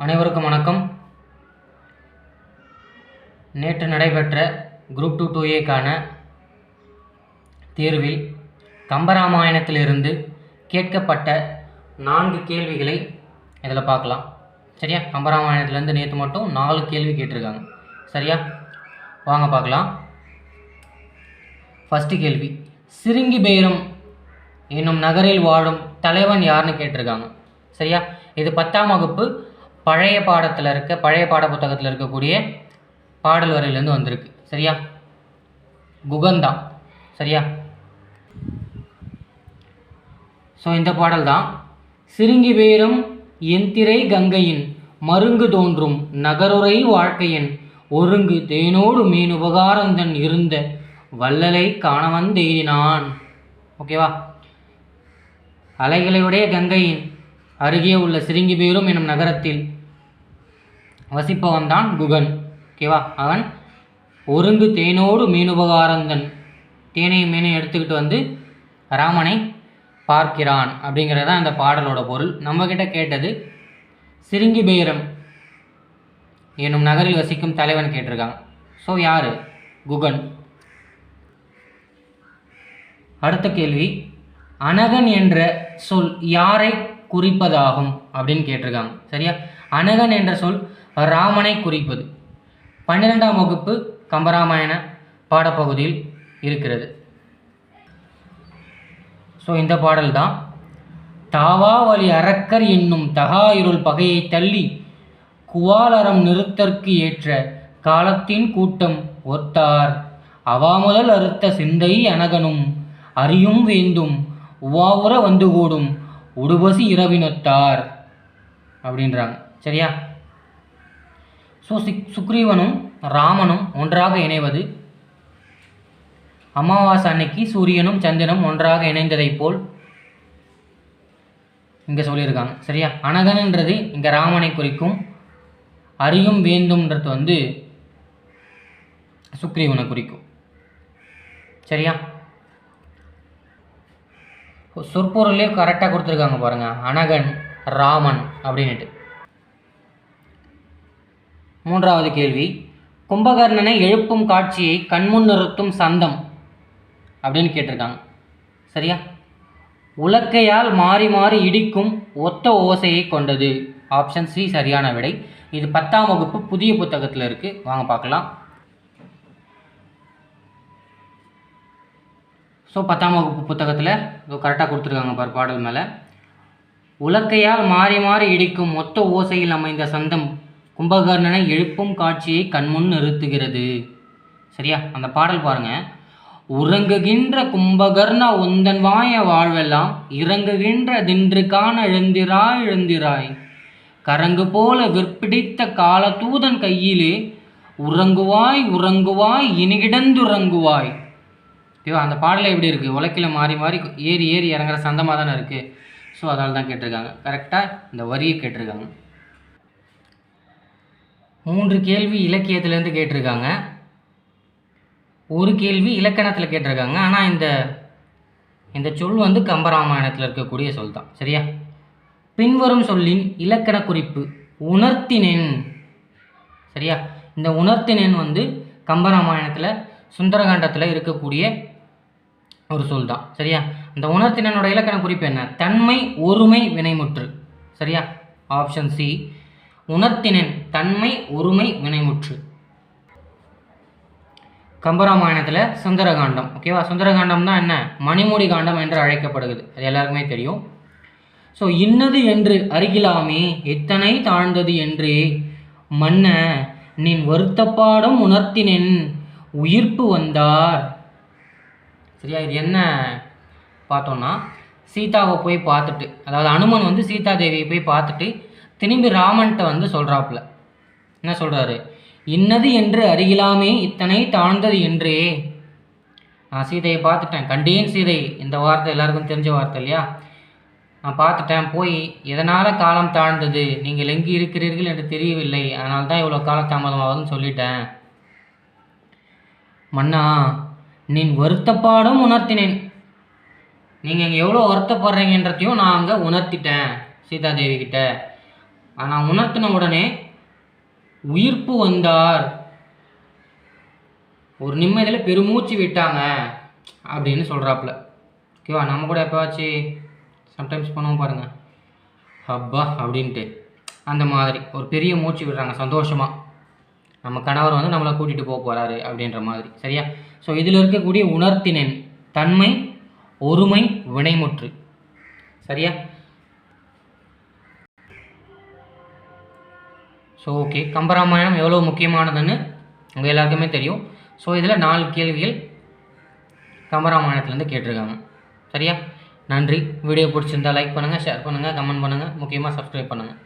அனைவருக்கும் வணக்கம். நேற்று நடைபெற்ற குரூப் டூ டூ ஏக்கான தேர்வில் கம்பராமாயணத்திலிருந்து கேட்கப்பட்ட நான்கு கேள்விகளை இதில் பார்க்கலாம். சரியா? கம்பராமாயணத்துலேருந்து நேற்று மட்டும் நாலு கேள்வி கேட்டிருக்காங்க. சரியா? வாங்க பார்க்கலாம். ஃபஸ்ட்டு கேள்வி. சிறுங்கி பேரம் என்னும் நகரில் வாழும் தலைவன் யாருன்னு கேட்டிருக்காங்க. சரியா? இது பத்தாம் வகுப்பு பழைய பாடத்தில் இருக்க பழைய பாட புத்தகத்தில் இருக்கக்கூடிய பாடல் வரையிலேருந்து வந்திருக்கு. சரியா? குகந்தா. சரியா? ஸோ இந்த பாடல் தான் சிறுங்கி பேரும் எந்திரை கங்கையின் மருங்கு தோன்றும் நகருரை வாழ்க்கையின் ஒருங்கு தேனோடு மீன் உபகாரந்தன் இருந்த வள்ளலை காணவன் தேடினான். ஓகேவா? அலைகளையுடைய கங்கையின் அருகே உள்ள சிறுங்கிபேரும் எனும் நகரத்தில் வசிப்பவன் தான் குகன். ஓகேவா அவன் ஒருங்கு தேனோடு மீனுபகாரந்தன். தேனையும் மீனையும் எடுத்துக்கிட்டு வந்து ராமனை பார்க்கிறான் அப்படிங்கிறது தான் இந்த பாடலோட பொருள். நம்மக்கிட்ட கேட்டது சிறுங்கி பேரம் என்னும் நகரில் வசிக்கும் தலைவன் கேட்டிருக்கான். ஸோ யார்? குகன். அடுத்த கேள்வி அனகன் என்ற சொல் யாரை குறிப்பதாகும் அப்படின்னு கேட்டிருக்காங்க. சரியா? அனகன் என்ற சொல் ராமனை குறிப்பது. பன்னிரெண்டாம் வகுப்பு கம்பராமாயண பாடப்பகுதியில் இருக்கிறது. ஸோ இந்த பாடல் தான். தாவாவலி அரக்கர் என்னும் தகா இருள் பகையை தள்ளி குவாலரம் நிறுத்தற்கு ஏற்ற காலத்தின் கூட்டம் ஒத்தார். அவாமுதல் அறுத்த சிந்தை அனகனும் அறியும் வேந்தும் உவாவுற வந்து கூடும் உடுபசி இரவினத்தார் அப்படின்றாங்க. சரியா? ஸோ சிக் சுக்ரீவனும் ராமனும் ஒன்றாக இணைவது அமாவாசை அன்னைக்கு சூரியனும் சந்திரனும் ஒன்றாக இணைந்ததைப் போல் இங்கே சொல்லியிருக்காங்க. சரியா? அனகன்ன்றது இங்கே ராமனை குறிக்கும் அறியும் வேந்தும்ன்றது வந்து சுக்ரீவனை குறிக்கும். சரியா? சொற்பொருளே கரெக்டாக கொடுத்துருக்காங்க பாருங்க. அனகன் ராமன் அப்படின்ட்டு மூன்றாவது கேள்வி. கும்பகர்ணனை எழுப்பும் காட்சியை கண்முன் நிறுத்தும் சந்தம் அப்படின்னு கேட்டிருக்காங்க. சரியா? உலக்கையால் மாறி மாறி இடிக்கும் ஒத்த ஓசையை கொண்டது. ஆப்ஷன் சி சரியான விடை. இது பத்தாம் வகுப்பு புதிய புத்தகத்தில் இருக்குது வாங்க பார்க்கலாம். ஸோ பத்தாம் வகுப்பு புத்தகத்தில் கரெக்டாக கொடுத்துருக்காங்க பாரு பாடல் மேலே. உலக்கையால் மாறி மாறி இடிக்கும் மொத்த ஓசையில் அமைந்த சந்தம் கும்பகர்ணனை எழுப்பும் காட்சியை கண்முன் நிறுத்துகிறது. சரியா? அந்த பாடல் பாருங்க. உறங்குகின்ற கும்பகர்ண உந்தன் வாய வாழ்வெல்லாம் இறங்குகின்ற தின்று காண எழுந்திராய் எழுந்திராய். கரங்கு போல விற்பிடித்த காலதூதன் கையிலே உறங்குவாய் உறங்குவாய் இனிகிடந்துறங்குவாய். ஓகேவா அந்த பாடலில் எப்படி இருக்குது உலக்கில் மாறி மாறி ஏறி ஏறி இறங்குற சந்தமாக தானே இருக்குது ஸோ அதனால தான் கேட்டிருக்காங்க. கரெக்டாக இந்த வரியை கேட்டிருக்காங்க. மூன்று கேள்வி இலக்கியத்துலேருந்து கேட்டிருக்காங்க. ஒரு கேள்வி இலக்கணத்தில் கேட்டிருக்காங்க. ஆனால் இந்த இந்த சொல் வந்து கம்பராமாயணத்தில் இருக்கக்கூடிய சொல் தான். சரியா? பின்வரும் சொல்லின் இலக்கண குறிப்பு உணர்த்தினேன். சரியா? இந்த உணர்த்தினேன் வந்து கம்பராமாயணத்தில் சுந்தரகாண்டத்தில் இருக்கக்கூடிய ஒரு சொல் தான் சரியா? இந்த உணர்த்தினோட இலக்கண குறிப்பு என்ன? தன்மை ஒருமை வினைமுற்று. சரியா? ஆப்ஷன் சி உணர்த்தினன் தன்மை ஒருமை வினைமுற்று. கம்பராமாயணத்தில் சுந்தரகாண்டம். ஓகேவா சுந்தரகாண்டம் தான் என்ன? மணிமுடி காண்டம் என்று அழைக்கப்படுகிறது. அது எல்லாருக்குமே தெரியும். ஸோ இன்னது என்று அருகிலாமே எத்தனை தாழ்ந்தது என்று மன்ன நின் வருத்தப்பாடும் உணர்த்தினின் உயிர்ப்பு வந்தார். சரியா? இது என்ன பார்த்தோன்னா சீதாவை போய் பார்த்துட்டு அதாவது அனுமன் வந்து சீதா தேவியை போய் பார்த்துட்டு திரும்பி ராமன்கிட்ட வந்து சொல்கிறாப்புல என்ன சொல்கிறாரு இன்னது என்று அறியலாமே இத்தனை தாழ்ந்தது என்றே. நான் சீதையை பார்த்துட்டேன். கண்டேன் சீதை. இந்த வார்த்தை எல்லாருக்கும் தெரிஞ்ச வார்த்தை இல்லையா? நான் பார்த்துட்டேன். போய் எதனால் காலம் தாழ்ந்தது? நீங்கள் எங்கே இருக்கிறீர்கள் என்று தெரியவில்லை. அதனால தான் இவ்வளோ காலதாமதமாகுதுன்னு சொல்லிட்டேன். மன்னா நின் வருத்தப்பாடும் உணர்த்தினேன். நீங்கள் இங்கே எவ்வளோ வருத்தப்படுறீங்கன்றதையும் நான் அங்கே உணர்த்திட்டேன் சீதாதேவி கிட்ட. ஆனால் உணர்த்தின உடனே உயிர்ப்பு வந்தார். ஒரு நிம்மதியில் பெருமூச்சு விட்டாங்க அப்படின்னு சொல்கிறாப்புல ஓகேவா? நம்ம கூட எப்போவாச்சு சம்டைம்ஸ் பண்ணுவோம் பாருங்கள் அப்பா அப்படின்ட்டு. அந்த மாதிரி ஒரு பெரிய மூச்சு விடுறாங்க சந்தோஷமாக நம்ம கணவர் வந்து நம்மளை கூட்டிகிட்டு போக போகிறாரு அப்படின்ற மாதிரி. சரியா? ஸோ இதில் இருக்கக்கூடிய உணர்த்தினேன் தன்மை ஒருமை வினைமுற்று. சரியா? ஸோ ஓகே கம்பராமாயணம் எவ்வளோ முக்கியமானதுன்னு உங்கள் எல்லாருக்குமே தெரியும். ஸோ இதில் நாலு கேள்விகள் கம்பராமாயணத்துலேருந்து கேட்டிருக்காங்க. சரியா? நன்றி. வீடியோ பிடிச்சிருந்தால் லைக் பண்ணுங்கள் ஷேர் பண்ணுங்கள் கமெண்ட் பண்ணுங்கள் முக்கியமாக சப்ஸ்கிரைப் பண்ணுங்கள்